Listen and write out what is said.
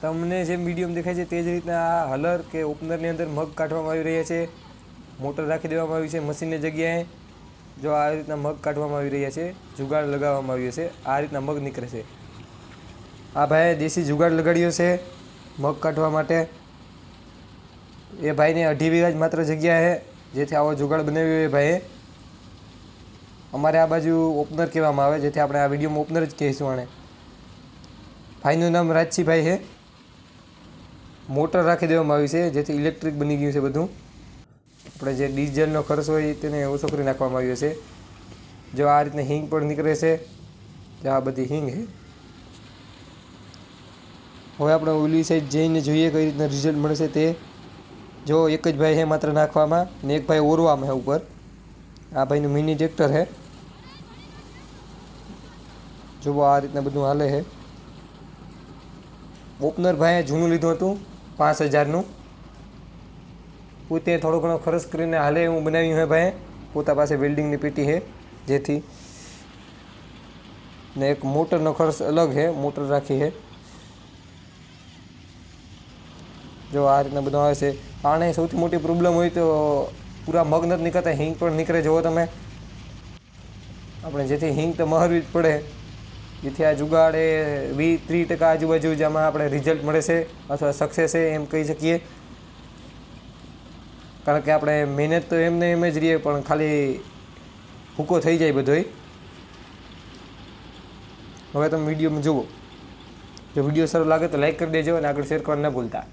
તમને જે મીડિયમ દેખાય છે તે જ રીતના આ હલર કે ઓપનરની અંદર મગ કાઢવામાં આવી રહ્યા છે. મોટર રાખી દેવામાં આવી છે મશીનની જગ્યાએ. જો આ રીતના મગ કાઢવામાં આવી રહ્યા છે, જુગાડ લગાવવામાં આવ્યો છે, આ રીતના મગ નીકળે છે. આ ભાઈએ દેશી જુગાડ લગાડ્યો છે મગ કાઢવા માટે. એ ભાઈને અઢી વીઘા જ માત્ર જગ્યા છે, જેથી આવો જુગાડ બનાવ્યો એ ભાઈએ. અમારે આ બાજુ ઓપનર કહેવામાં આવે, જેથી આપણે આ વિડીયોમાં ઓપનર જ કહીશું આણે ભાઈનું નામ રાજસીભાઈ છે. મોટર રાખી દેવામાં આવી છે, જેથી ઇલેક્ટ્રિક બની ગયું છે બધું. આપણે જે ડીઝલનો ખર્ચ હોય તેને ઓછો કરી નાખવામાં આવ્યો છે. જો આ રીતના હિંગ પણ નીકળે છે જો આ બધી હિંગ છે. હવે આપણે ઓલી સાઈડ જઈને જોઈએ કઈ રીતના રિઝલ્ટ મળશે તે. જો એક જ ભાઈ છે માત્ર નાખવામાં ને એક ભાઈ ઓરવામાં છે ઉપર. આ ભાઈનું મિની ટ્રેક્ટર છે. જુઓ આ રીતના બધું હાલે છે. ઓપનર ભાઈએ જૂનું લીધું હતું. પાંચ હજારનું. પોતે થોડો ઘણો ખર્ચ કરીને હાલે હું બનાવ્યું હે ભાઈ. પોતા પાસે વેલ્ડિંગની પેટી છે જેથી. ને એક મોટરનો ખર્ચ અલગ છે મોટર રાખી છે જો આ રીતના બધું આવે છે. આને સૌથી મોટી પ્રોબ્લેમ હોય તો પૂરા મગ નથી નીકળતા, હિંગ પણ નીકળે, જુઓ તમે. આપણે જેથી હિંગ તો મહરવી જ પડે. જેથી આ જુગાડે વી ત્રીસ ટકા આજુબાજુ જેમાં આપણે રિઝલ્ટ મળે છે અથવા સક્સેસ છે એમ કહી શકીએ. કારણ કે આપણે મહેનત તો એમને એમ જ રહીએ, પણ ખાલી ભૂકો થઈ જાય બધોય. હવે તમે વિડીયોમાં જુઓ. જો વીડિયો સારો લાગે તો લાઈક કરી દેજો અને આગળ શેર કરવાનું ન ભૂલતા.